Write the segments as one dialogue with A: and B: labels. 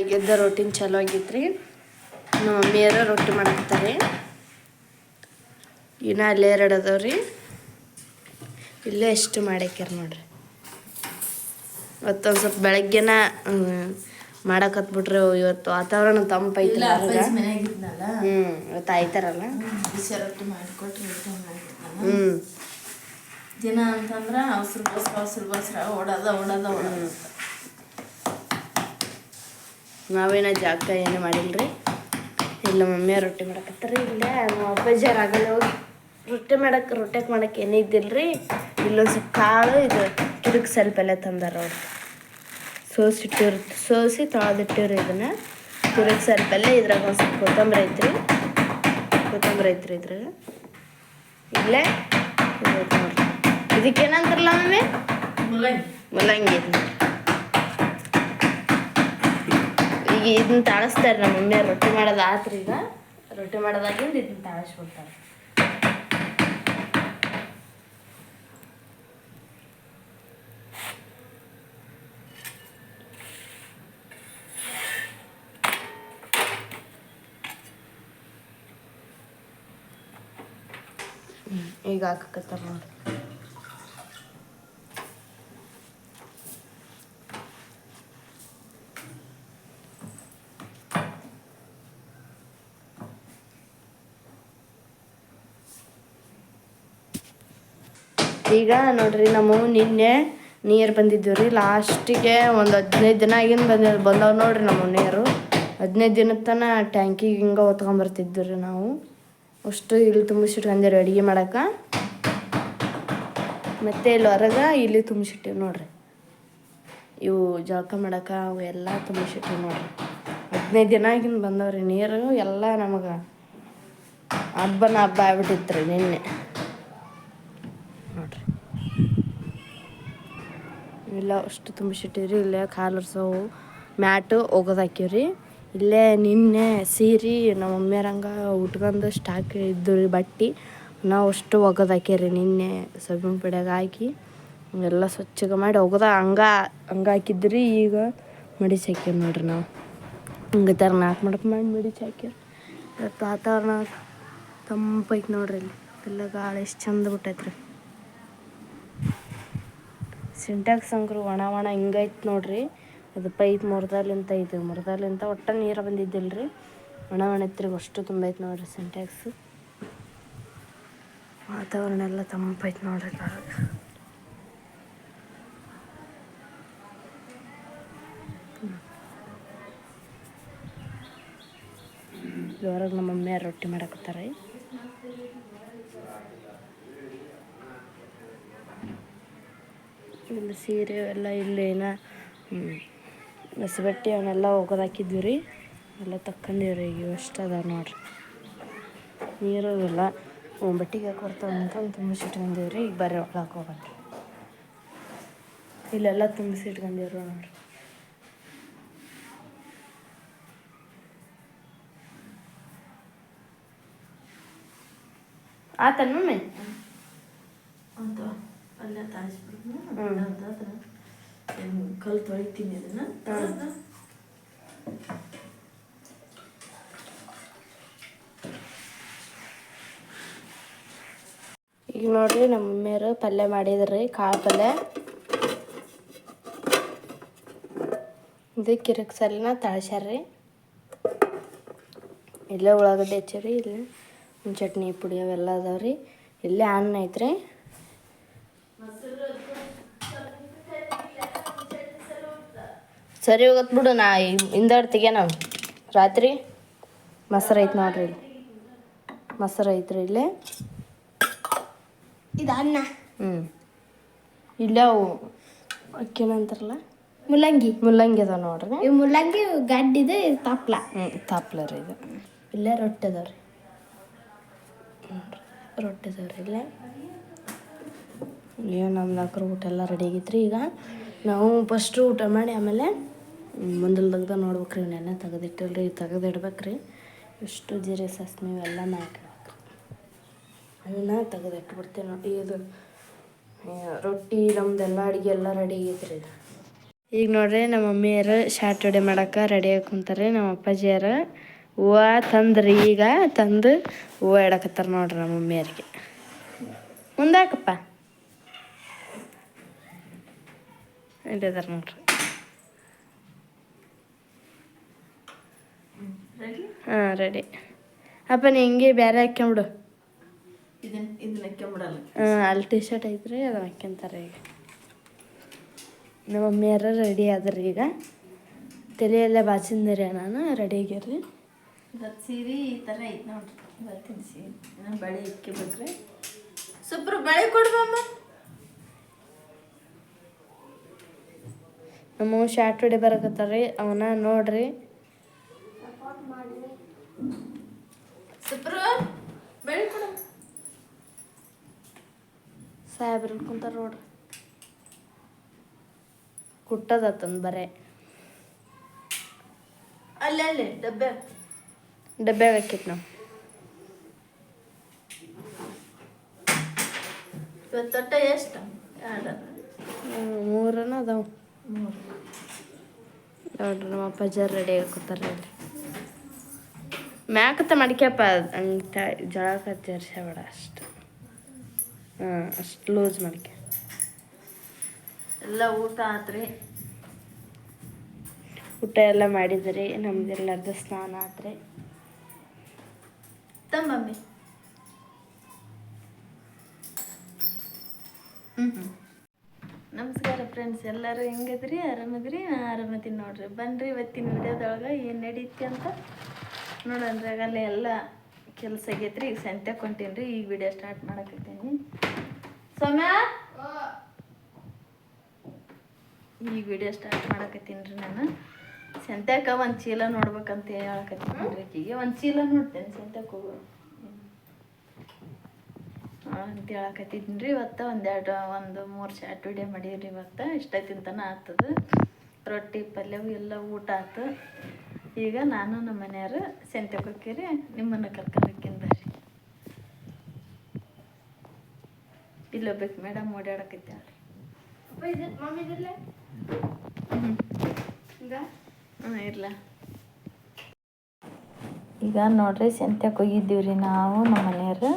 A: ಈಗೆದ್ದ ರೊಟ್ಟಿನ ಚಲೋ ಆಗೈತ್ರಿ. ನಮ್ಮ ಮಮ್ಮಿಯರ ರೊಟ್ಟಿ ಮಾಡಾಕ್ತಾರೆ ಇನ್ನೂ ಅಲ್ಲೇ ಎರಡು ಅದಾವ್ರಿ. ಇಲ್ಲೇ ಎಷ್ಟು ಮಾಡ್ಯಾಕ್ಯಾರ ನೋಡ್ರಿ. ಮತ್ತೊಂದು ಸ್ವಲ್ಪ ಬೆಳಗ್ಗೆನ ಮಾಡಾಕತ್ಬಿಟ್ರಿ ಇವತ್ತು ವಾತಾವರಣ ತಂಪೈತಿ
B: ಇಲ್ಲ ಅಪ್ಪಾಜಿ ಮನ್ಯಾಗಿದ್ನಲ್ಲ.
A: ಹ್ಞೂ ಇವತ್ತು ಆಯ್ತಾರಲ್ಲ. ಹ್ಞೂ
B: ದಿನ ಅಂತಂದ್ರೆ ಅವಸರ ಬಸ್ರ ಅವಸರ ಬಸ್ರ ಓಡೋದ ಓಡೋದ ಓಡೋದ
A: ನಾವೇನ ಜಾಗ ಏನು ಮಾಡಿಲ್ರಿ? ಇಲ್ಲ ಮಮ್ಮಿ ರೊಟ್ಟಿ ಮಾಡಕತ್ತಾರ. ಇಲ್ಲ ನಮ್ಮ ಅಪ್ಪಾಜಿಯವ್ರು ಆಗಲ್ಲ ಹೋಗಿ. ರೊಟ್ಟಿ ಮಾಡಕ್ಕೆ ರೊಟ್ಟಿ ಮಾಡಕ್ಕೆ ಏನೂ ಇದ್ದಿಲ್ರಿ? ಇಲ್ಲೊಂದು ಸ್ವಲ್ಪ ಕಾಳು ಇದು ಕಿಡಕ್ ಸ್ವಲ್ಪ ಎಲ್ಲ ತಂದಾರ ಅವ್ರು. ಸೋಸಿಟ್ಟಿರ್ ಸೋಸಿ ತೊಳೆದಿಟ್ಟಿವ್ರಿ ಇದನ್ನ. ಕಿಡಕ್ ಸ್ವಲ್ಪ ಎಲ್ಲ ಇದ್ರಾಗ ಒಂದು ಸ್ವಲ್ಪ ಕೊತ್ತಂಬರಿ ಐತ್ರಿ. ಕೊತ್ತಂಬರಿ ಐತ್ರಿ ಇದ್ರಾಗ. ಇಲ್ಲೇ ಇದಕ್ಕೇನಂತಾರಲ್ಲ ಮಮ್ಮಿ?
B: ಮುಲ್ಲಂಗಿ.
A: ಮೂಲಂಗಿ ಇದು ನೋಡ್ರಿ ಈಗ ಇದನ್ನ ತಾಳಿಸ್ತಾರೆ ನಮ್ಮ ಮಮ್ಮಿ ರೊಟ್ಟಿ ಮಾಡೋದು ಆತ್ರಿ ಈಗ. ರೊಟ್ಟಿ ಮಾಡೋದಾಗಿಂದ ಇದನ್ನ ತಾಳಿಸ್ಬಿಡ್ತಾರೆ. ಈಗ ಹಾಕಕತ್ತಾರ ನೋಡಿ. ಈಗ ನೋಡ್ರಿ ನಮ್ಮ ನಿನ್ನೆ ನೀರು ಬಂದಿದ್ದೀವಿ ರೀ. ಲಾಸ್ಟಿಗೆ ಒಂದು ಹದಿನೈದು ದಿನ ಆಗಿನ ಬಂದ ಬಂದವು ನೋಡ್ರಿ ನಮ್ಮ ನೀರು ಹದಿನೈದು ದಿನದ ತನಕ ಟ್ಯಾಂಕಿಗೆ ಹಿಂಗೆ ಹೊತ್ಕೊಂಬರ್ತಿದ್ವಿ ರೀ ನಾವು. ಅಷ್ಟು ಇಲ್ಲಿ ತುಂಬಿಸಿಟ್ಕೊಂಡಿರಿ ಅಡುಗೆ ಮಾಡಕ್ಕೆ ಮತ್ತೆ ಇಲ್ಲಿ ಹೊರಗೆ ಇಲ್ಲಿ ತುಂಬಿಸಿಟ್ಟಿವಿ ನೋಡ್ರಿ. ಇವು ಜಳಕ ಮಾಡಕ್ಕೆ ಅವು ಎಲ್ಲ ತುಂಬಿಸಿಟ್ಟಿವಿ ನೋಡ್ರಿ. ಹದಿನೈದು ದಿನ ಆಗಿನ ಬಂದವ್ರಿ ನೀರು ಎಲ್ಲ ನಮಗೆ ಹಬ್ಬನ ಹಬ್ಬ ಆಗ್ಬಿಟ್ಟಿತ್ತು ರೀ ನಿನ್ನೆ ನೋಡ್ರಿ ಇಲ್ಲ, ಅಷ್ಟು ತುಂಬಿಸಿಟ್ಟಿವ್ರಿ. ಇಲ್ಲೇ ಕಾಲರ್ಸವು ಮ್ಯಾಟು ಒಗದು ರೀ ಇಲ್ಲೇ ನಿನ್ನೆ ಸೀರೆ ನಮ್ಮ ಮಮ್ಮಿಯರಂಗ ಉಟ್ಕೊಂಡು ಸ್ಟಾಕ್ ಇದ್ದು ರೀ ಬಟ್ಟೆ. ನಾವು ಅಷ್ಟು ಒಗದು ಹಾಕ್ಯಾರಿ ನಿನ್ನೆ ಸಬ್ಬಿನ ಪಿಡಿಯಾಗ ಹಾಕಿ. ಎಲ್ಲ ಸ್ವಚ್ಛಗೆ ಮಾಡಿ ಒಗದ ಹಂಗ, ಹಂಗೆ ಹಾಕಿದ್ರಿ. ಈಗ ಮಡಿಸಿ ಹಾಕ್ಯಾರ ನೋಡ್ರಿ ನಾವು. ಹಂಗೆ ಥರ ನಾಲ್ಕು ಮಡಕ್ ಮಾಡಿ ಮಡಿಸಿ ಹಾಕ್ಯಾರ ವಾತಾವರಣ ತಂಪೈತೆ ನೋಡ್ರಿ ಇಲ್ಲಿ. ಎಲ್ಲ ಗಾಳಿ ಎಷ್ಟು ಚಂದ ಬಿಟ್ಟೈತ್ರಿ. ಸಿಂಟ್ಯಾಕ್ಸ್ ಅಂಕರು ಒಣ ಒಣ ಹಿಂಗೈತೆ ನೋಡ್ರಿ. ಅದು ಪೈಪ್ ಮುರ್ದಲಿಂತ ಇದು, ಮುರ್ದಲಿಂತ ಒಟ್ಟ ನೀರು ಬಂದಿದ್ದಿಲ್ಲ ರೀ ಒಣ ಒಣ ಐತ್ರಿ ಅಷ್ಟು ತುಂಬೈತೆ ನೋಡ್ರಿ ಸಿಂಟ್ಯಾಕ್ಸು. ವಾತಾವರಣ ಎಲ್ಲ ತಂಪೈತೆ ನೋಡ್ರಿ ಕೆಳಗೆ ಹೊರಗೆ ನಮ್ಮ ಮಮ್ಮಿಯಾರು ರೊಟ್ಟಿ ಮಾಡಕತ್ತಾರೆ. ಇಲ್ಲಿ ಸೀರೆ ಎಲ್ಲ ಇಲ್ಲೇನ? ಬಟ್ಟೆ ಅವನ್ನೆಲ್ಲ ಒಗದು ಹಾಕಿದ್ವಿ ರೀ ಎಲ್ಲ ತಕ್ಕಂದೀವಿ ರೀ ಈಗ ಅಷ್ಟು ಅದಾವ ನೋಡ್ರಿ. ನೀರು ಹ್ಮ್, ಬಟ್ಟೆಗೆ ಹಾಕಿ ಅಂತ ತುಂಬಿಸಿಟ್ಕೊಂಡೀವಿ ರೀ ಈಗ ಬರ್ರಿ ಒಳಗೆ ಹೋಗಣ್ರಿ ಇಲ್ಲೆಲ್ಲ ತುಂಬಿಸಿ ಇಟ್ಕೊಂಡಿವ್ರಿ ನೋಡ್ರಿ. ಆತನ ಮಮ್ಮಿ?
B: ಅಂತ ಅಲ್ಲೇ ತಾಯಿಸ್ಬಿಡ್ತೀನಿ ಕಲ್ ತೊಳಿತೀನಿ ಅದನ್ನ.
A: ಈಗ ನೋಡ್ರಿ ನಮ್ಮ ಮಮ್ಮಿಯರು ಪಲ್ಯ ಮಾಡಿದ್ರಿ ಕಾಳು ಪಲ್ಯ. ಇದು ಕಿರಕ್ ಸಲಿನ ತಾಳ್ಸ್ಯಾರ್ರಿ. ಇಲ್ಲೇ ಉಳ್ಳಾಗಡ್ಡಿ ಹಚ್ಚಿರಿ ಇಲ್ಲಿ ಚಟ್ನಿ ಪುಡಿ ಅವೆಲ್ಲ ಅದಾವ್ರಿ. ಇಲ್ಲೇ ಅನ್ನ ಐತ್ರಿ. ಸರಿ ಹೋಗತ್ ಬಿಡು ನಾ ಹಿಂದಾಡ್ತಿಗೆ ನಾವು. ರಾತ್ರಿ? ಮೊಸರು ಐತೆ ನೋಡ್ರಿ ಇಲ್ಲಿ. ಮೊಸರು ಐತ್ರಿ ಇಲ್ಲೇ?
C: ಇದು ಅನ್ನ.
A: ಹ್ಞೂ ಇಲ್ಲೇ ಅವು ಅಕ್ಕೇನಂತಾರಲ್ಲ
C: ಮುಲ್ಲಂಗಿ.
A: ಮುಲ್ಲಂಗಿ ಅದಾವ ನೋಡ್ರಿ.
C: ಇವು ಮುಲ್ಲಂಗಿ ಗಡ್ಡಿದೆ ಇದು ತಪ್ಲ.
A: ಹ್ಞೂ ತಾಪ್ಲ ರೀ ಇದು. ಇಲ್ಲೇ ರೊಟ್ಟಿ ಅದಾವ ರೀ ರೊಟ್ಟಿ ಅದಾವ ರೀ ಇಲ್ಲೇ. ಈಗ ನಾಲ್ಕರು ಊಟ ಎಲ್ಲ ರೆಡಿ ಆಗಿತ್ತು ರೀ ಈಗ. ನಾವು ಫಸ್ಟು ಊಟ ಮಾಡಿ ಆಮೇಲೆ ಮುಂದಲ್ ನೆನೆ ತೆಗೆದಿಟ್ಟಿಲ್ಲ ರೀ ತೆಗೆದಿಡ್ಬೇಕು ತೆಗೆದಿಡ್ಬೇಕ್ರಿ. ಇಷ್ಟು ಜೀರೆ ಸಾಸ್ಮೆ ಎಲ್ಲ ಹಾಕಿಡ್ಬೇಕು ಅವನ್ನ ತೆಗೆದಿಟ್ಬಿಡ್ತೀವಿ ನೋಡಿ, ಇದು ರೊಟ್ಟಿ ನಮ್ದೆಲ್ಲ ಅಡುಗೆ ಎಲ್ಲ ರೆಡಿ ಆಗಿತ್ತು ರೀ ಈಗ ನೋಡ್ರಿ, ನಮ್ಮ ಮಮ್ಮಿಯರು ಶಾರ್ಟ್ ಮಾಡೋಕೆ ರೆಡಿ ಕುಂತಾರೆ ನಮ್ಮ ಅಪ್ಪಾಜಿಯರು ಹೂವು ತಂದ್ರಿ, ಈಗ ತಂದು ಹೂವು ಇಡಕತ್ತಾರೆ ನೋಡ್ರಿ ನಮ್ಮ ಮಮ್ಮಿಯರಿಗೆ ಮುಂದಾಕಪ್ಪ. ಇಟ್ಟಿದಾರ ನೋಡ್ರಿ. ಹಾಂ ರೆಡಿ ಅಪ್ಪ ನೀ ಹಿಂಗೆ ಬೇರೆ ಹಾಕ್ಕೊಂಬಿಡು ಹಾಂ ಅಲ್ಲಿ ಟಿ ಶರ್ಟ್ ಐತ್ರಿ ಅದನ್ನ ಹಾಕ್ಯಂತಾರೆ ಈಗ. ನಮ್ಮ ಮಮ್ಮಿಯರ ರೆಡಿ ಆದ್ರಿ ಈಗ. ತಲೆಯೆಲ್ಲ ಬಾಚಿಂದಿರಿ ನಾನು ರೆಡಿ ಆಗ್ಯಾರ್ರಿ
B: ಇವತ್ತು ಸೀರೆ ಈ ಥರ ಐತೆ ನೋಡ್ರಿ. ಇವತ್ತಿನ ಸೀರೆ. ನಾನು ಬಳೆ ಇಕ್ಕಿಬೇಕ್ರಿ ಸುಬ್ರು ಬಳೆ ಕೊಡ್ಬಮ್ಮ
A: ನಮ್ಮ ಶಾರ್ಟ್ ರೆಡಿ ಬರಕತ್ತಾರ್ರಿ ಅವನ ನೋಡ್ರಿ. ಸಾಹೇಬ್ರ ಕುಂತಾರ ನೋಡ್ರಿ. ಕುಟ್ಟದತ್ತಂದು ಬರೇ.
B: ಅಲ್ಲೇ ಅಲ್ಲೇ ಡಬ್ಬೆ
A: ಡಬ್ಬ್ಯಾಗ ಹಾಕಿತ್ತು ನಾವು.
B: ಇವತ್ತು ತೊಟ್ಟ ಎಷ್ಟು?
A: ಮೂರನ ಅದಾವ. ನೋಡ್ರಿ ನಮ್ಮ ಅಪ್ಪಾಜಾರು ರೆಡಿ ಹಾಕೋತಾರ ನೋಡ್ರಿ ಮ್ಯಾಕತ್ತ ಮಡಿಕೆಪ್ಪ ಅಂತ ಜಳಕ ಜರ್ಸಬೇಡ ಅಷ್ಟು. ಹಾಂ ಅಷ್ಟು ಲೂಸ್ ಮಡಿಕೆ
B: ಎಲ್ಲ ಊಟ ಆತ್ರಿ?
A: ಊಟ ಎಲ್ಲ ಮಾಡಿದ್ರಿ ನಮ್ದೆಲ್ಲರ್ದು ಸ್ನಾನ ಆತ್ರಿ.
B: ತಮ್ಮಮ್ಮಿ ಹ್ಞೂ ನಮಸ್ಕಾರ ಫ್ರೆಂಡ್ಸ್ ಎಲ್ಲರೂ ಹೆಂಗದ್ರಿ? ಆರಾಮದ್ರಿ? ಆರಾಮದೀನಿ ನೋಡ್ರಿ. ಬನ್ರಿ ಇವತ್ತಿನ ವಿಡಿಯೋದೊಳಗೆ ಏನು ನಡೀತಿ ಅಂತ ನೋಡೋದ್ರಾಗಲ್ಲ ಎಲ್ಲ ಕೆಲಸ ಆಗೈತ್ರಿ ಈಗ ಸಂತೆ ಕೊಂಟೀನಿ ರೀ. ಈಗ ವಿಡಿಯೋ ಸ್ಟಾರ್ಟ್ ಮಾಡಕತ್ತೀನಿ. ಸೌಮ್ಯ? ಈಗ ವಿಡಿಯೋ ಸ್ಟಾರ್ಟ್ ಮಾಡಕತ್ತೀನಿ ರೀ ನಾನು. ಸಂತ್ಯಾಕ ಒಂದು ಚೀಲ ನೋಡ್ಬೇಕಂತ ಹೇಳಕತ್ತೀನಿ ರೀ ಈಗ ಒಂದು ಚೀಲ ನೋಡ್ತೇನೆ ಸಂತ್ಯಾಕ ಹೋಗೋ ಅಂತ ಹೇಳಕತ್ತಿದ್ದೀನಿ ರೀ ಇವತ್ತು ಒಂದೆರಡು ಒಂದು ಮೂರು ಶಾರ್ಟ್ ವಿಡಿಯೋ ಮಾಡೀವ್ರಿ ಇವತ್ತು. ಇಷ್ಟೊತ್ತಿನ ಆಗ್ತದೆ ರೊಟ್ಟಿ ಪಲ್ಯವು ಎಲ್ಲ ಊಟ ಆತು. ಈಗ ನಾನು ನಮ್ಮ ಮನೆಯವರು ಸೆಂಟೆ ಹೋಗ್ತೀರಿ ನಿಮ್ಮನ್ನು ಕರ್ಕೊಂಡು ಬರ್ರಿ ಇಲ್ಲೋಗ್ಬೇಕು ಮೇಡಮ್ ಓಡಾಡಕತ್ತಾಳ್ರಿ ಹ್ಞೂ ಇರ್ಲ. ಈಗ ನೋಡ್ರಿ ಸಂತ್ಯಕ್ಕೆ ಹೋಗಿದ್ದೀವಿ ರೀ ನಾವು ನಮ್ಮ ಮನೆಯವರು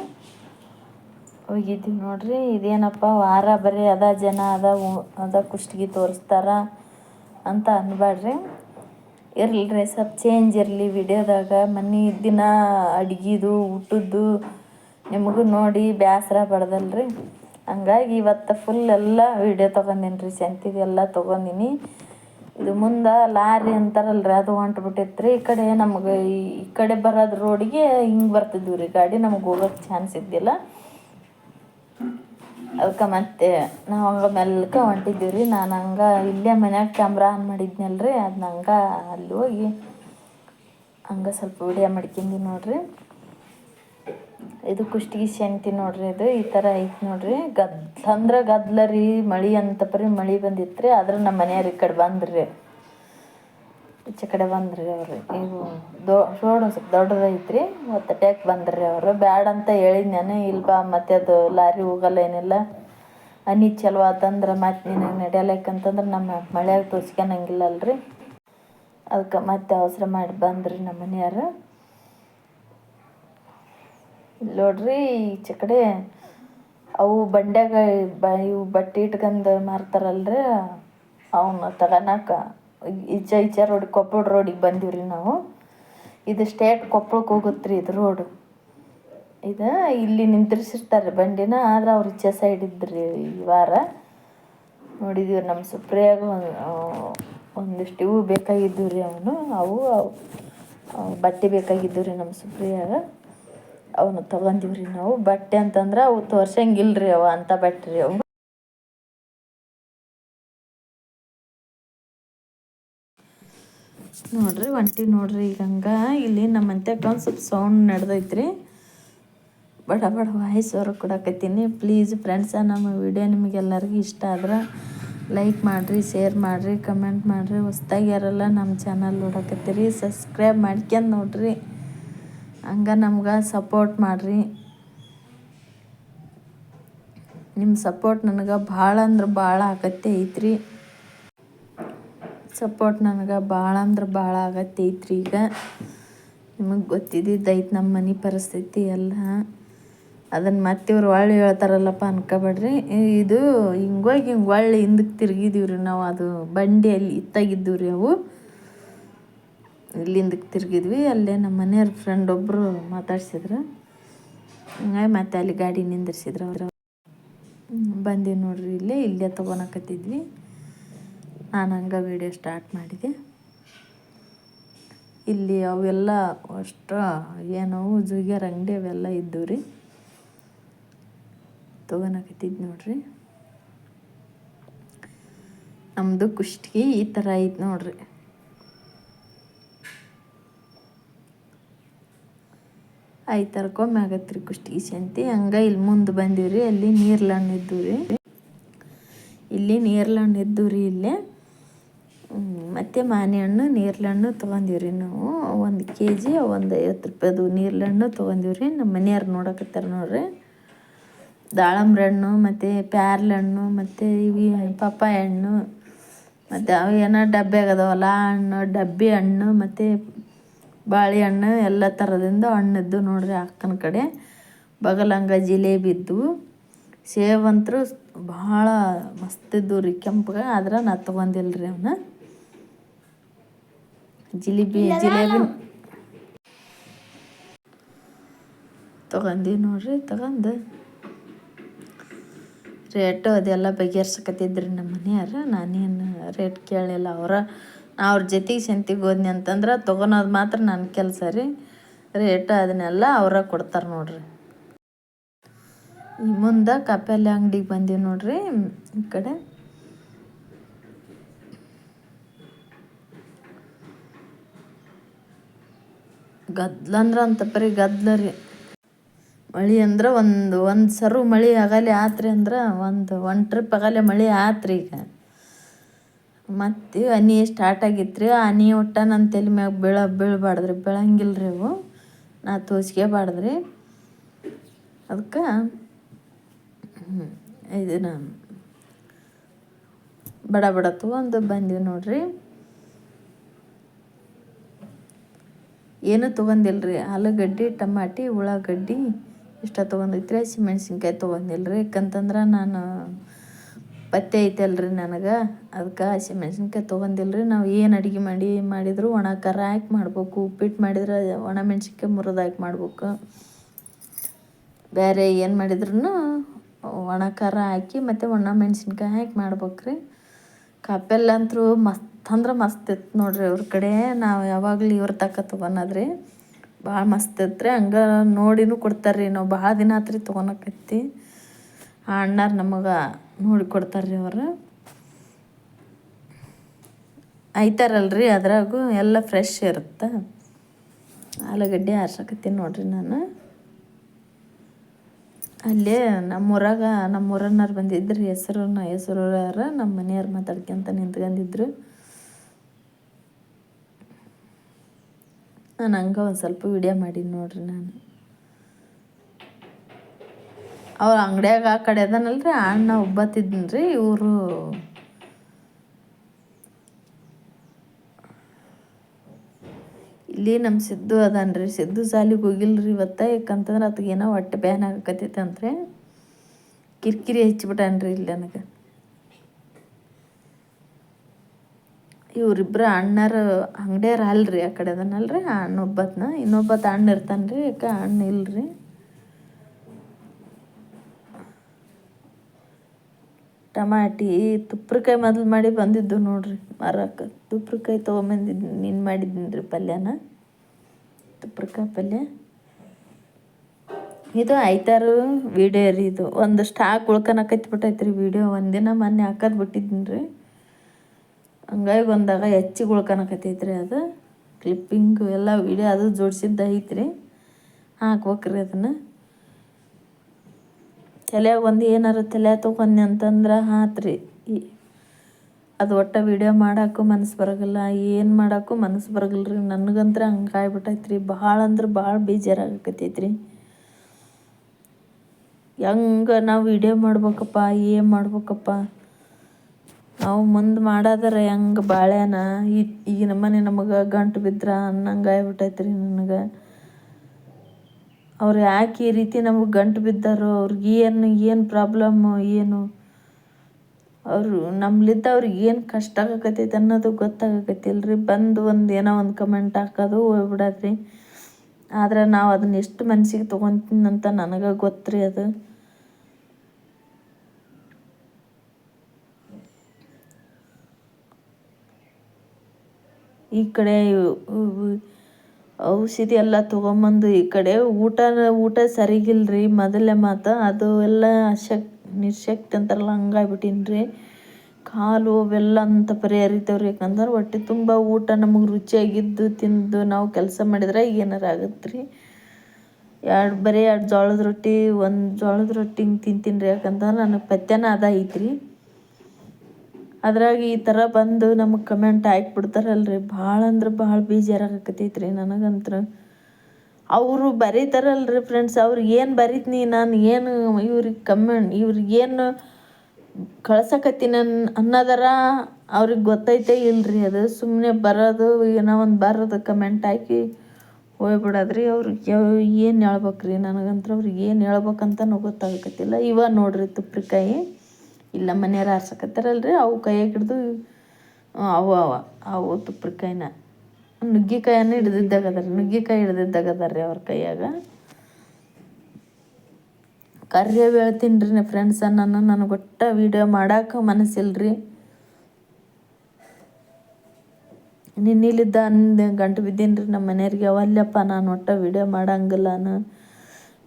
B: ಹೋಗಿದ್ದೀವಿ ನೋಡ್ರಿ. ಇದೇನಪ್ಪ, ವಾರ ಬರೀ ಅದ ಜನ ಅದ ಅದ ಕುಷ್ಟಗಿ ತೋರಿಸ್ತಾರ ಅಂತ ಅನ್ಬೇಡ್ರಿ ಇರ್ಲಿ ರೀ ಸ್ವಲ್ಪ ಚೇಂಜ್ ಇರಲಿ ವಿಡಿಯೋದಾಗ. ಮನೆ ದಿನ ಅಡುಗೆದು, ಊಟದ್ದು ನಿಮಗೂ ನೋಡಿ ಬೇಸರ ಬಡ್ದಲ್ರಿ ಹಂಗಾಗಿ ಇವತ್ತು ಫುಲ್ ಎಲ್ಲ ವಿಡಿಯೋ ತೊಗೊಂಡೀನಿ ರೀ ಸಂತಿದೆಲ್ಲ ತೊಗೊಂಡಿನಿ. ಇದು ಮುಂದೆ ಲಾರಿ ಅಂತಾರಲ್ರಿ, ಅದು ಹೊಂಟ್ಬಿಟ್ಟೈತ್ರಿ. ಈ ಕಡೆ ನಮಗೆ ಈ ಕಡೆ ಬರೋದು ರೋಡಿಗೆ ಹಿಂಗೆ ಬರ್ತಿದ್ವಿ ರೀ. ಗಾಡಿ ನಮಗೆ ಹೋಗೋಕೆ ಚಾನ್ಸ್ ಇದ್ದಿಲ್ಲ. ಅದಕ್ಕೆ ಮತ್ತೆ ನಾವು ಹಂಗೆ ಮೆಲ್ಕ ಹೊಂಟಿದ್ದೀವಿ ರೀ ನಾನು ಹಂಗೆ ಇಲ್ಲೇ ಮನ್ಯಾಗ ಕ್ಯಾಮ್ರಾ ಆನ್ ಮಾಡಿದ್ನಲ್ಲ ರೀ ಅದ್ನ ಹಂಗೆ ಅಲ್ಲಿ ಹೋಗಿ ಹಂಗೆ ಸ್ವಲ್ಪ ವಿಡಿಯೋ ಮಾಡ್ಕೊಂಡಿ ನೋಡ್ರಿ. ಇದು ಕುಷ್ಟಗಿ ಶಂತಿ ನೋಡ್ರಿ ಇದು. ಈ ಥರ ಐತಿ ನೋಡ್ರಿ. ಗದ್ಲ ಅಂದ್ರೆ ಗದ್ಲ ರೀ, ಮಳೆ ಅಂತ ಪರಿ ಮಳೆ ಬಂದಿತ್ತು ರೀ ಆದ್ರೆ ನಮ್ಮ ಮನೆಯವ್ರು ಈ ಕಡೆ ಬಂದ್ರಿ. ಈಚೆ ಕಡೆ ಬಂದ್ರಿ ಅವರು ಈಗ ದೊ ರೋಡ್ ಸ್ವಲ್ಪ ದೊಡ್ಡದೈತ್ರಿ, ಮತ್ತು ಟ್ಯಾಕ್ ಬಂದ್ರಿ ಅವರು ಬ್ಯಾಡ ಅಂತ ಹೇಳಿದ್ ನಾನು ಬಾ, ಮತ್ತೆ ಅದು ಲಾರಿ ಹೋಗಲ್ಲ ಏನಿಲ್ಲ. ಹನಿ ಚಲೋ ಆತಂದ್ರೆ ಮತ್ತೆ ನಿನಗೆ ನಡೆಯಲಕ್ಕಂತಂದ್ರೆ ನಮ್ಮ ಮಳೆಯಾಗ ತೋರಿಸ್ಕೊಂಡಂಗಿಲ್ಲಲ್ರಿ ಅದಕ್ಕೆ ಮತ್ತೆ ಅವಸರ ಮಾಡಿ ಬಂದ್ರಿ ನಮ್ಮ ಮನೆಯವರು ಇಲ್ಲಿ ನೋಡ್ರಿ, ಈಚೆ ಕಡೆ ಅವು ಬಂಡ್ಯಾಗ ಬ, ಇವು ಬಟ್ಟೆ ಇಟ್ಕೊಂಡು ಮಾರ್ತಾರಲ್ರಿ ಅವನ್ನ ತಗೋಣಕ ಈಚೆ ಈಚೆ ರೋಡ್, ಕೊಪ್ಪಳ ರೋಡಿಗೆ ಬಂದೀವಿ ರೀ ನಾವು. ಇದು ಸ್ಟೇಟ್ ಕೊಪ್ಪಳಕ್ಕೆ ಹೋಗುತ್ತೆ ರೀ ಇದು ರೋಡು. ಇದು ಇಲ್ಲಿ ನಿಂತಿರ್ಸಿರ್ತಾರೆ ಬಂಡಿನ, ಆದ್ರೆ ಅವ್ರು ಈಚೆ ಸೈಡ್ ಇದ್ರಿ ಈ ವಾರ. ನೋಡಿದೀವಿ ನಮ್ಮ ಸುಪ್ರಿಯಾಗ ಒಂದು ಒಂದಿಷ್ಟು ಇವು ಬೇಕಾಗಿದ್ದು ರೀ ಅವನು, ಅವು ಬಟ್ಟೆ ಬೇಕಾಗಿದ್ದು ರೀ ನಮ್ಮ ಸುಪ್ರಿಯಾಗ. ಅವನು ತೊಗೊಂಡಿವಿ ರೀ ನಾವು. ಬಟ್ಟೆ ಅಂತಂದ್ರೆ ಅವು ರೀ ಅವ ಅಂತ ಬಟ್ಟೆ ರೀ ಅವು. ನೋಡ್ರಿ, ಒಂಟಿ ನೋಡ್ರಿ ಈಗ ಹಂಗ. ಇಲ್ಲಿ ನಮ್ಮ ಅಂತ್ಯಕ್ಕ ಒಂದು ಸ್ವಲ್ಪ ಸೌಂಡ್ ನಡೆದೈತ್ರಿ. ಬಡ ಬಡ ವಾಯ್ಸ್ ಹೊರ ಕೊಡಕತ್ತೀನಿ. ಪ್ಲೀಸ್ ಫ್ರೆಂಡ್ಸ ನಮ್ಮ ವಿಡಿಯೋ ನಿಮಗೆಲ್ಲರಿಗೂ ಇಷ್ಟ ಆದ್ರೆ ಲೈಕ್ ಮಾಡಿರಿ ಶೇರ್ ಮಾಡಿರಿ ಕಮೆಂಟ್ ಮಾಡಿರಿ. ಹೊಸ್ದಾಗಿ ಯಾರೆಲ್ಲ ನಮ್ಮ ಚಾನಲ್ ನೋಡಕತ್ತೀರಿ ಸಬ್ಸ್ಕ್ರೈಬ್ ಮಾಡ್ಕೊಂಡು ನೋಡ್ರಿ. ಹಂಗೆ ನಮ್ಗೆ ಸಪೋರ್ಟ್ ಮಾಡಿರಿ. ನಿಮ್ಮ ಸಪೋರ್ಟ್ ನನಗೆ ಭಾಳ ಅಂದ್ರೆ ಭಾಳ ಆಗತ್ತೆ ಐತ್ರಿ. ಸಪೋರ್ಟ್ ನನಗೆ ಭಾಳ ಅಂದ್ರೆ ಭಾಳ ಆಗತ್ತೈತ್ರಿ ಈಗ. ನಿಮಗೆ ಗೊತ್ತಿದ್ದೈತೆ ನಮ್ಮ ಮನೆ ಪರಿಸ್ಥಿತಿ ಎಲ್ಲ. ಅದನ್ನು ಮತ್ತೆ ಇವ್ರು ಒಳ್ಳೆ ಹೇಳ್ತಾರಲ್ಲಪ್ಪ ಅನ್ಕೋಬೇಡ್ರಿ. ಇದು ಹಿಂಗೋಗಿ ಹಿಂಗೆ ಒಳ್ಳೆ ಹಿಂದಕ್ಕೆ ತಿರುಗಿದೀವಿ ರೀ ನಾವು. ಅದು ಬಂಡಿಯಲ್ಲಿ ಇತ್ತಾಗಿದ್ದೀವಿ ರೀ ಅವು ಇಲ್ಲಿಂದಕ್ಕೆ ತಿರುಗಿದ್ವಿ. ಅಲ್ಲೇ ನಮ್ಮ ಮನೆಯವ್ರ ಫ್ರೆಂಡ್ ಒಬ್ಬರು ಮಾತಾಡ್ಸಿದ್ರು. ಹಂಗಾಗಿ ಮತ್ತೆ ಅಲ್ಲಿ ಗಾಡಿ ನಿಂದಿರ್ಸಿದ್ರು ಅವ್ರು. ಬಂದೀವಿ ನೋಡ್ರಿ ಇಲ್ಲೇ ಇಲ್ಲೇ ತೊಗೊಳಕತ್ತಿದ್ವಿ ನಾನು ಹಂಗೆ ವೀಡಿಯೋ ಸ್ಟಾರ್ಟ್ ಮಾಡಿದೆ. ಇಲ್ಲಿ ಅವೆಲ್ಲ ಅಷ್ಟು ಏನೋ ಜುಗಿಯರ್ ಅಂಗಡಿ ಅವೆಲ್ಲ ಇದ್ದವು ರೀ. ತೊಗೊಳಕತ್ತಿದ್ದು ನೋಡ್ರಿ. ನಮ್ಮದು ಕುಷ್ಟಿಗೆ ಈ ಥರ ಐತೆ ನೋಡ್ರಿ. ಐದು ತರ್ಕೊಮ್ಮೆ ಆಗತ್ತೆ ರೀ ಕುಷ್ಟಿಗೆ ಸಂತಿ ಹಂಗೆ ಇಲ್ಲಿ ಮುಂದೆ ಬಂದೀವಿ ಅಲ್ಲಿ ನೀರ್ಲಣ್ಣು ಇದ್ದು ರೀ. ಇಲ್ಲಿ ನೀರ್ಲಣ್ಣು ಇದ್ದು ರೀ ಇಲ್ಲೇ. ಮತ್ತೆ ಮಾನೆ ಹಣ್ಣು ತೊಗೊಂಡೀವಿ ರೀ ನಾವು. ಒಂದು ಕೆ ಜಿ ಒಂದು ಐವತ್ತು ರೂಪಾಯ್ದು ನೀರ್ಲಣ್ಣು ಹಣ್ಣು ರೀ ನಮ್ಮ ಮನೆಯವ್ರು ನೋಡಕತ್ತಾರ ನೋಡ್ರಿ. ದಾಳಂಬ್ರ ಹಣ್ಣು ಮತ್ತು ಪ್ಯಾರ್ಲೆ ಹಣ್ಣು ಮತ್ತು ಇವಿ ಪಪ್ಪಾಯ ಹಣ್ಣು ಮತ್ತು ಅವು ಏನೋ ಡಬ್ಬ್ಯಾಗ ಆಗದವಲ್ಲ ಆ ಹಣ್ಣು ಡಬ್ಬಿ ಹಣ್ಣು, ಮತ್ತು ಬಾಳೆಹಣ್ಣು ಎಲ್ಲ ಥರದಿಂದ ಹಣ್ಣಿದ್ದು ನೋಡ್ರಿ ಅಕ್ಕನ ಕಡೆ. ಬಗಲಂಗ ಜಿಲೇಬಿ ಇದ್ದವು ಸೇವಂತರು ಭಾಳ ಮಸ್ತ್ ಇದ್ದವು ರೀ ಕೆಂಪಗೆ. ಆದ್ರೆ ನಾ ತೊಗೊಂದಿಲ್ಲ ರೀ ಅವನ್ನ ಜಿಲೇಬಿ ಜಿಲೇಬಿ. ತಗೊಂಡಿ ನೋಡ್ರಿ ತಗೊಂಡು. ರೇಟು ಅದೆಲ್ಲ ಬಗೆಹರ್ಸಕತ್ತಿದ್ರಿ ನಮ್ಮ ಮನೆಯವ್ರು. ನಾನೇನು ರೇಟ್ ಕೇಳಿಲ್ಲ ಅವರ. ನಾ ಅವ್ರ ಜೊತೆಗೆ ಸಂತಿಗೆ ಹೋದ್ನಿ ಅಂತಂದ್ರೆ ತೊಗೊಳೋದು ಮಾತ್ರ ನನ್ನ ಕೆಲಸ ರೀ. ರೇಟ್ ಅದನ್ನೆಲ್ಲ ಅವರ ಕೊಡ್ತಾರೆ ನೋಡ್ರಿ. ಈ ಮುಂದೆ ಕಪ್ಪೆಲ್ಲ ಅಂಗಡಿಗೆ ಬಂದೀವಿ ನೋಡ್ರಿ ಈ ಕಡೆ. ಗದ್ಲ ಅಂದ್ರೆ ಅಂತ ಪರಿ ಗದ್ಲ ರೀ. ಮಳೆ ಅಂದ್ರೆ ಒಂದು ಒಂದು ಸರು ಮಳೆ ಆಗಲಿ ಆತ್ರಿ ಅಂದ್ರೆ ಒಂದು ಒನ್ ಟ್ರಿಪ್ ಆಗಲೆ ಮಳೆ ಆತ್ರಿ ಈಗ. ಮತ್ತು ಅನಿ ಸ್ಟಾರ್ಟ್ ಆಗಿತ್ತು ರೀ ಹನಿ ಒಟ್ಟ ನನ್ನ ತಲೆ ಮ್ಯಾಗ ಬೀಳ, ಬೀಳಬಾರ್ದ್ರಿ ಬೀಳಂಗಿಲ್ಲ ರೀ ಅವು ನಾ ತೋಚ್ಕೇಬಾರ್ದ್ರಿ ಅದಕ್ಕೆ ಇದನ್ನ ಬಡ ಬಡ ತೊಗೊಂಡು ಬಂದೀವಿ ನೋಡ್ರಿ. ಏನೂ ರೀ ಆಲೂಗಡ್ಡೆ, ಟಮಾಟಿ, ಉಳ್ಳಾಗಡ್ಡಿ ಇಷ್ಟ ತೊಗೊಂಡೈತ್ರಿ ಹಸಿಮೆಣ್ಸಿನ್ಕಾಯಿ ತೊಗೊಂಡಿಲ್ಲ ರೀ ಯಾಕಂತಂದ್ರೆ ನಾನು ಪತ್ತೆ ಐತಲ್ರಿ ನನಗೆ. ಅದಕ್ಕೆ ಹಸಿಮೆಣ್ಸಿನ್ಕಾಯಿ ತೊಗೊಂಡಿಲ್ಲ ರೀ ನಾವು ಏನು ಅಡುಗೆ ಮಾಡಿ ಮಾಡಿದರೂ ಒಣ ಖಾರ ಹಾಕಿ ಮಾಡ್ಬೇಕು. ಉಪ್ಪಿಟ್ಟು ಮಾಡಿದ್ರೆ ಒಣ ಮೆಣ್ಸಿನ್ಕಾಯಿ ಮುರಿದು ಮಾಡ್ಬೇಕು. ಬೇರೆ ಏನು ಮಾಡಿದ್ರು ಒಣ ಖಾರ ಹಾಕಿ ಮತ್ತು ಒಣ ಮೆಣ್ಸಿನ್ಕಾಯಿ ಹಾಕಿ ಮಾಡ್ಬೇಕ್ರಿ. ಕಾಪೆಲ್ಲ ಅಂತೂ ಮಸ್ತ್ ಅಂದ್ರೆ ಮಸ್ತ್ ಇತ್ತು ನೋಡ್ರಿ ಅವ್ರ ಕಡೆ. ನಾವು ಯಾವಾಗಲೂ ಇವ್ರ ತಕ್ಕ ತೊಗೊಳದ್ರಿ ಭಾಳ ಮಸ್ತ್ ಇತ್ತು ಹಂಗೆ ನೋಡಿನೂ ಕೊಡ್ತಾರೆ ರೀ ನಾವು ಭಾಳ ದಿನ ಆತ್ರಿ ತೊಗೊಳಕತ್ತಿ ಆ ಅಣ್ಣಾರು ನಮಗೆ ನೋಡಿ ಕೊಡ್ತಾರೆ ರೀ ಅವರು. ಐತಾರಲ್ರಿ ಅದ್ರಾಗೂ ಎಲ್ಲ ಫ್ರೆಶ್ ಇರುತ್ತೆ. ಆಲೂಗಡ್ಡೆ ಆರ್ಸಕತ್ತೀನಿ ನೋಡ್ರಿ ನಾನು. ಅಲ್ಲೇ ನಮ್ಮೂರಾಗ ನಮ್ಮೂರನ್ನಾರು ಬಂದಿದ್ರು ಹೆಸರು ಹೆಸರು ನಮ್ಮ ಮನೆಯವ್ರು ಮಾತಾಡ್ಕೊಂತ ನಿಂತ್ಕೊಂಡಿದ್ರು ನಾನು ಹಂಗೆ ಒಂದು ಸ್ವಲ್ಪ ವಿಡಿಯೋ ಮಾಡೀನಿ ನೋಡ್ರಿ ನಾನು. ಅವ್ರ ಅಂಗಡಿಯಾಗ ಆ ಕಡೆ ಅದಾನಲ್ರಿ, ಆ ಅಣ್ಣ ಒಬ್ಬತ್ತಿದ್ದೀನಿ ರೀ ಇವರು ಇಲ್ಲಿ ನಮ್ಮ ಸಿದ್ದು ಅದಾನ್ರಿ. ಸಿದ್ದು ಸಾಲಿಗೆ ಹೋಗಿಲ್ರಿ ಇವತ್ತ, ಯಾಕಂತಂದ್ರೆ ಅದಕ್ಕೆ ಏನೋ ಹೊಟ್ಟೆ ಬ್ಯಾನ್ ಆಗಕತ್ತೈತೆ ಅಂತ್ರಿ ಕಿರಿಕಿರಿ ಹಚ್ಚಿಬಿಟ್ಟಾನ್ರಿ ಇಲ್ಲಿ ನನಗೆ. ಇವರಿಬ್ರು ಅಣ್ಣರ ಅಂಗಡಿಯವ್ರು ಅಲ್ರಿ ಆ ಕಡೆ ಅದನ್ನಲ್ರಿ ಆ ಅಣ್ಣ ಒಬ್ಬತ್ನ ಇನ್ನೊಬ್ಬತ್ತ ಅಣ್ಣ ಇರ್ತಾನೆ ರೀ ಯಾಕೆ ಅಣ್ಣ ಇಲ್ರಿ. ಟಮಾಟಿ, ತುಪ್ರಕಾಯಿ ಮೊದಲು ಮಾಡಿ ಬಂದಿದ್ದು ನೋಡ್ರಿ ಮಾರಕ್ಕೆ ತುಪ್ರಕಾಯಿ ತೊಗೊಂಬಂದಿದ್ದು ನೀನು ಮಾಡಿದ್ದೀನಿ ರೀ ಪಲ್ಯನ? ತುಪ್ರಕಾಯಿ ಪಲ್ಯ? ಇದು ಐತಾರು ವಿಡಿಯೋ ರೀ ಇದು. ಒಂದು ಸ್ಟಾಕ್ ಉಳ್ಕೊನಕತ್ತಿ ಬಿಟ್ಟೈತೆ ರೀ ವಿಡಿಯೋ ಒಂದಿನ ಮೊನ್ನೆ ಹಾಕೋದು ಬಿಟ್ಟಿದ್ದೀನಿ ರೀ ಹಂಗಾಗಿ ಬಂದಾಗ ಹೆಚ್ಚಿಗೆ ಉಳ್ಕೊಳಕತ್ತೈತ್ರಿ ಅದು. ಕ್ಲಿಪ್ಪಿಂಗು ಎಲ್ಲ ವಿಡಿಯೋ ಅದು ಜೋಡಿಸಿದ್ದು ಐತ್ರಿ. ಹಾಕ್ಬೇಕ್ರಿ ಅದನ್ನು. ತಲೆಯಾಗ ಒಂದು ಏನಾರು ತಲೆ ತೊಗೊಂಡು ಅಂತಂದ್ರೆ ಹಾತ್ರಿ. ಈ ಅದು ಒಟ್ಟು ವಿಡಿಯೋ ಮಾಡೋಕ್ಕೂ ಮನಸ್ಸು ಬರೋಗಿಲ್ಲ. ಏನು ಮಾಡೋಕ್ಕೂ ಮನಸ್ಸು ಬರೋಗಿಲ್ಲ ರೀ ನನಗಂದ್ರೆ ಹಂಗೆ ಆಗ್ಬಿಟ್ಟೈತೆ ರೀ ಭಾಳ ಅಂದ್ರೆ ಭಾಳ ಬೇಜಾರಾಗಕತ್ತೈತ್ರಿ. ಹೆಂಗೆ ನಾವು ವಿಡಿಯೋ ಮಾಡ್ಬೇಕಪ್ಪ, ಏನು ಮಾಡ್ಬೇಕಪ್ಪ? ನಾವು ಮುಂದೆ ಮಾಡಾದ್ರೆ ಹೆಂಗೆ ಬಾಳೆನ ಈ ಈಗ ನಮ್ಮನೆ ನಮಗೆ ಗಂಟು ಬಿದ್ರ ಅನ್ನಂಗೆ ಆಗ್ಬಿಟ್ಟೈತೆ ರೀ ನನಗೆ. ಅವ್ರು ಯಾಕೆ ಈ ರೀತಿ ನಮಗೆ ಗಂಟು ಬಿದ್ದಾರೋ? ಅವ್ರಿಗೆ ಏನು ಏನು ಪ್ರಾಬ್ಲಮ್ಮು ಏನು? ಅವರು ನಮ್ಮಲಿದ್ದ ಅವ್ರಿಗೆ ಏನು ಕಷ್ಟ ಆಗಕತ್ತೈತೆ ಅನ್ನೋದು ಗೊತ್ತಾಗಕತ್ತಿಲ್ಲ ರೀ ಬಂದು ಒಂದು ಏನೋ ಒಂದು ಕಮೆಂಟ್ ಹಾಕೋದು ಹೋಗ್ಬಿಡತ್ರಿ ಆದ್ರೆ ನಾವು ಅದನ್ನ ಎಷ್ಟು ಮನಸ್ಸಿಗೆ ತೊಗೊತೀನಂತ ನನಗೆ ಗೊತ್ತು ರೀ ಅದು. ಈ ಕಡೆ ಔಷಧಿ ಎಲ್ಲ ತೊಗೊಂಬಂದು ಈ ಕಡೆ. ಊಟ ಊಟ ಸರಿಗಿಲ್ರಿ, ಮೊದಲೇ ಮಾತು ಅದು ಎಲ್ಲ ಅಶಕ್ ನಿಶಕ್ತಿ ಅಂತಾರಲ್ಲ ಹಂಗಾಗ್ಬಿಟ್ಟೀನಿ ರೀ ಕಾಲು ಅವೆಲ್ಲ ಅಂತ ಪರಿ ಹರಿತಾವ್ರಿ ಯಾಕಂದ್ರೆ ಹೊಟ್ಟೆ ತುಂಬ ಊಟ ನಮಗೆ ರುಚಿಯಾಗಿದ್ದು ತಿಂದು ನಾವು ಕೆಲಸ ಮಾಡಿದ್ರೆ ಏನಾರು ಆಗುತ್ತೆ ರೀ ಎರಡು, ಬರೀ ಎರಡು ಜೋಳದ ರೊಟ್ಟಿ, ಒಂದು ಜೋಳದ ರೊಟ್ಟಿ ಹಿಂಗೆ ತಿಂತೀನಿ ರೀ ಯಾಕಂದ್ರೆ ನನಗೆ ಪಥ್ಯನ ಅದ ಐತ್ರಿ. ಅದ್ರಾಗ ಈ ಥರ ಬಂದು ನಮಗೆ ಕಮೆಂಟ್ ಹಾಕ್ಬಿಡ್ತಾರಲ್ರಿ. ಭಾಳ ಅಂದ್ರೆ ಭಾಳ ಬೇಜಾರಾಗಕತ್ತೈತೆ ರೀ ನನಗಂತ್ರ. ಅವರು ಬರೀತಾರಲ್ರಿ ಫ್ರೆಂಡ್ಸ್ ಅವ್ರಿಗೆ ಏನು ಬರೀತೀನಿ ನಾನು ಏನು ಇವ್ರಿಗೆ ಕಮೆಂಟ್ ಇವ್ರಿಗೆ ಏನು ಕಳ್ಸಕತ್ತೀನಿ ಅನ್ ಅನ್ನೋದರ ಅವ್ರಿಗೆ ಗೊತ್ತೈತೆ ಇಲ್ರಿ ಅದು. ಸುಮ್ಮನೆ ಬರೋದು, ಏನೋ ಒಂದು ಬರೋದು ಕಮೆಂಟ್ ಹಾಕಿ ಹೋಗ್ಬಿಡೋದ್ರಿ ಅವ್ರಿಗೆ ಏನು ಹೇಳ್ಬೇಕ್ರಿ ನನಗಂತ್ರ ಅವ್ರಿಗೆ ಏನು ಹೇಳ್ಬೇಕಂತನೂ ಗೊತ್ತಾಗಕತ್ತಿಲ್ಲ. ಇವ ನೋಡಿರಿ ತುಪ್ರಿಕಾಯಿ. ಇಲ್ಲ ಮನೆಯವ್ರು ಆರ್ಸಕತ್ತಾರಲ್ರಿ ಅವು ಕೈಯಾಗ ಹಿಡ್ದು ಅವು, ಅವ, ಅವು ತುಪ್ಪಕಾಯಿನ ನುಗ್ಗಿಕಾಯನ್ನು ಹಿಡ್ದಿದ್ದಾಗ ಅದಾರ ನುಗ್ಗಿಕಾಯಿ ಹಿಡ್ದಿದ್ದಾಗ ಅದಾರ ರೀ ಅವ್ರ ಕೈಯಾಗ. ಕರ್ಯವ್ ಹೇಳ್ತೀನಿ ರೀ ಫ್ರೆಂಡ್ಸ ನಾನು ನನಗೆ ಒಟ್ಟ ವೀಡಿಯೋ ಮಾಡಕ್ಕೆ ಮನಸ್ಸಿಲ್ರಿ. ನಿನ್ನಿಲ್ಲಿದ್ದ ಅಂದ ಗಂಟು ಬಿದ್ದೀನಿ ರೀ ನಮ್ಮ ಮನೆಯವ್ರಿಗೆ ಅವಲ್ಲಪ್ಪ ನಾನು ಒಟ್ಟ ವೀಡಿಯೋ ಮಾಡಂಗಿಲ್ಲ ನಾನು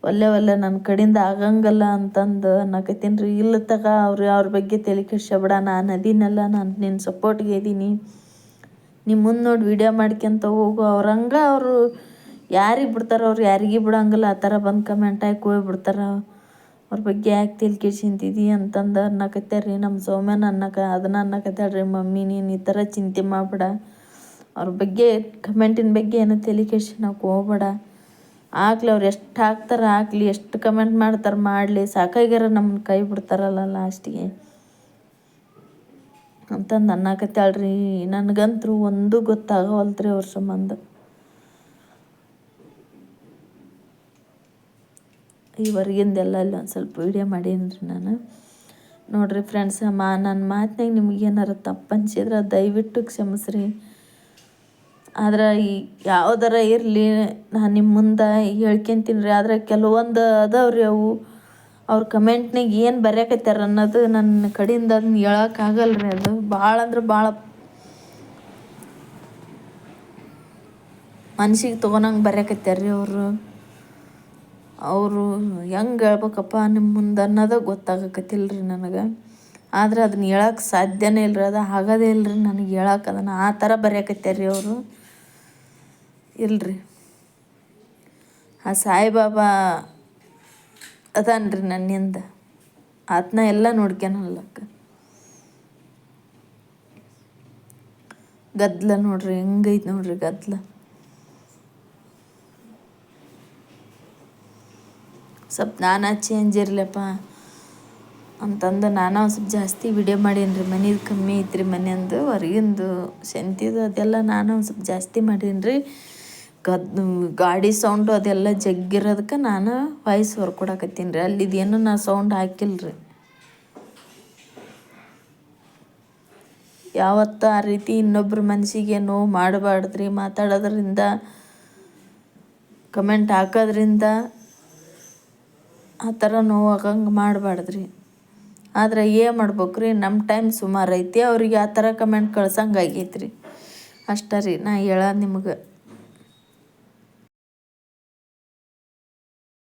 B: ಒಲ್ಲೆ ಒಲ್ಲೆ ನನ್ನ ಕಡೆಯಿಂದ ಆಗಂಗಲ್ಲ ಅಂತಂದು ಅನ್ನಕತ್ತೀನಿ ರೀ. ಇಲ್ಲ ತಗ ಅವ್ರು ಅವ್ರ ಬಗ್ಗೆ ತಲೆ ಬಿಡ ನಾನು ಅದೀನಲ್ಲ, ನಾನು ನಿನ್ನ ಸಪೋರ್ಟ್ಗೆ ಇದ್ದೀನಿ ನಿಮ್ಮ ಮುಂದೆ ನೋಡಿ ವೀಡಿಯೋ ಮಾಡ್ಕೊಂತ ಹೋಗು. ಅವ್ರಂಗೆ ಅವರು ಯಾರಿಗೆ ಬಿಡ್ತಾರೆ ಅವ್ರು ಯಾರಿಗೆ ಬಿಡಂಗಿಲ್ಲ. ಆ ಥರ ಬಂದು ಕಮೆಂಟ್ ಹಾಕಿ ಹೋಗ್ಬಿಡ್ತಾರ ಅವ್ರ ಬಗ್ಗೆ ಯಾಕೆ ತಲೆ ಕೆಡ್ಸ್ಕೊಂತಿದಿ ಅಂತಂದು ಅನ್ನಕತ್ತೆ ರೀ. ನಮ್ಮ ಸೌಮ್ಯನ ಅನ್ನಕ ಅದನ್ನ ಅನ್ನಕತ್ತಾಳ ರೀ. ಮಮ್ಮಿ, ನೀನು ಈ ಥರ ಚಿಂತೆ ಮಾಡಬೇಡ. ಅವ್ರ ಬಗ್ಗೆ ಕಮೆಂಟಿನ ಬಗ್ಗೆ ಏನೋ ತಲೆ ನಾವು ಹೋಗ್ಬೇಡ. ಆಗ್ಲಿ ಅವ್ರು ಎಷ್ಟು ಹಾಕ್ತಾರೆ ಹಾಕ್ಲಿ, ಎಷ್ಟು ಕಮೆಂಟ್ ಮಾಡ್ತಾರೆ ಮಾಡಲಿ, ಸಾಕಾಗ್ಯಾರ ನಮ್ಮ ಕೈ ಬಿಡ್ತಾರಲ್ಲ ಲಾಸ್ಟಿಗೆ ಅಂತಂದು ಅನ್ನಕತ್ತಾಳ್ರಿ ನನಗಂತೂ ಒಂದು ಗೊತ್ತಾಗವಲ್ತ್ರಿ ಅವ್ರ ಸಂಬಂಧ. ಈವರೆಗಿಂದೆಲ್ಲ ಅಲ್ಲಿ ಒಂದು ಸ್ವಲ್ಪ ವೀಡಿಯೋ ಮಾಡೀನಿ ನಾನು. ನೋಡಿರಿ ಫ್ರೆಂಡ್ಸ್ ಮಾ ನನ್ನ ಮಾತಿನಾಗ ನಿಮ್ಗೆ ಏನಾರು ತಪ್ಪು ಅನ್ಸಿದ್ರೆ ದಯವಿಟ್ಟು ಕ್ಷಮಿಸ್ರಿ. ಆದ್ರೆ ಈ ಯಾವ್ದಾರ ಇರಲಿ, ನಾನು ನಿಮ್ಮ ಮುಂದೆ ಹೇಳ್ಕೊಂತೀನಿ ರೀ. ಆದ್ರೆ ಕೆಲವೊಂದು ಅದಾವ್ರಿ ಅವು. ಅವ್ರ ಕಮೆಂಟ್ನಾಗ ಏನು ಬರೆಯಕತ್ಯಾರ ಅನ್ನೋದು ನನ್ನ ಕಡೆಯಿಂದ ಅದನ್ನ ಹೇಳೋಕ್ಕಾಗಲ್ಲ ರೀ ಅದು. ಭಾಳ ಅಂದ್ರೆ ಭಾಳ ಮನ್ಸಿಗೆ ತೊಗೊಳಂಗೆ ಬರ್ಯಾಕತ್ಯಾರ ರೀ ಅವರು. ಅವರು ಹೆಂಗೆ ಹೇಳ್ಬೇಕಪ್ಪ ನಿಮ್ಮ ಮುಂದೆ ಅನ್ನೋದು ಗೊತ್ತಾಗಕತ್ತಿಲ್ಲ ರೀ ನನಗೆ. ಆದ್ರೆ ಅದನ್ನ ಹೇಳಕ್ಕೆ ಸಾಧ್ಯನೇ ಇಲ್ರಿ. ಅದು ಆಗೋದೇ ಇಲ್ರಿ ನನಗೆ ಹೇಳಕ್ಕೆ ಅದನ್ನು ಆ ಥರ ಬರ್ಯಾಕತ್ಯಾರ ರೀ ಅವರು. ಇಲ್ರಿ. ಆ ಸಾಯಿಬಾಬಾ ಅದಾನ್ರಿ ನನ್ನಿಂದ. ಆತನ ಎಲ್ಲ ನೋಡ್ಕ್ಯಾನಲ್ಲಕ್ಕ ಗದ್ಲ ನೋಡ್ರಿ, ಹೆಂಗೈತೆ ನೋಡ್ರಿ ಗದ್ಲ. ಸ್ವಲ್ಪ ನಾನಾ ಚೇಂಜ್ ಇರ್ಲಪ್ಪ ಅಂತಂದು ನಾನು ಸ್ವಲ್ಪ ಜಾಸ್ತಿ ವಿಡಿಯೋ ಮಾಡೀನಿ ರೀ ಮನೇದು ಕಮ್ಮಿ ಐತ್ರಿ ಮನೆಯಂದು ಹೊರಗಿಂದು ಸಂತಿದು ಅದೆಲ್ಲ ನಾನು ಸ್ವಲ್ಪ ಜಾಸ್ತಿ ಮಾಡೀನಿ ರೀ ಗದ್, ಗಾಡಿ ಸೌಂಡು ಅದೆಲ್ಲ ಜಗ್ಗಿರೋದಕ್ಕೆ ನಾನು ವಾಯ್ಸ್ ಹೊರ್ಕೊಡಕತ್ತೀನಿ ರೀ. ಅಲ್ಲಿದೇನು ನಾ ಸೌಂಡ್ ಹಾಕಿಲ್ಲ ರೀ ಯಾವತ್ತೂ ಆ ರೀತಿ ಇನ್ನೊಬ್ರ ಮನಸ್ಸಿಗೆ ನೋವು ಮಾಡಬಾರ್ದ್ರಿ, ಮಾತಾಡೋದ್ರಿಂದ ಕಮೆಂಟ್ ಹಾಕೋದ್ರಿಂದ ಆ ಥರ ನೋವಾಗಂಗೆ ಮಾಡಬಾರ್ದ್ರಿ. ಆದ್ರೆ ಏನು ಮಾಡ್ಬೇಕು ರೀ ನಮ್ಮ ಟೈಮ್ ಸುಮಾರು ಐತಿ, ಅವ್ರಿಗೆ ಆ ಥರ ಕಮೆಂಟ್ ಕಳ್ಸಂಗೆ ಆಗೈತೆ ರೀ ಅಷ್ಟೇ ರೀ ನಾ ಹೇಳ ನಿಮ್ಗೆ.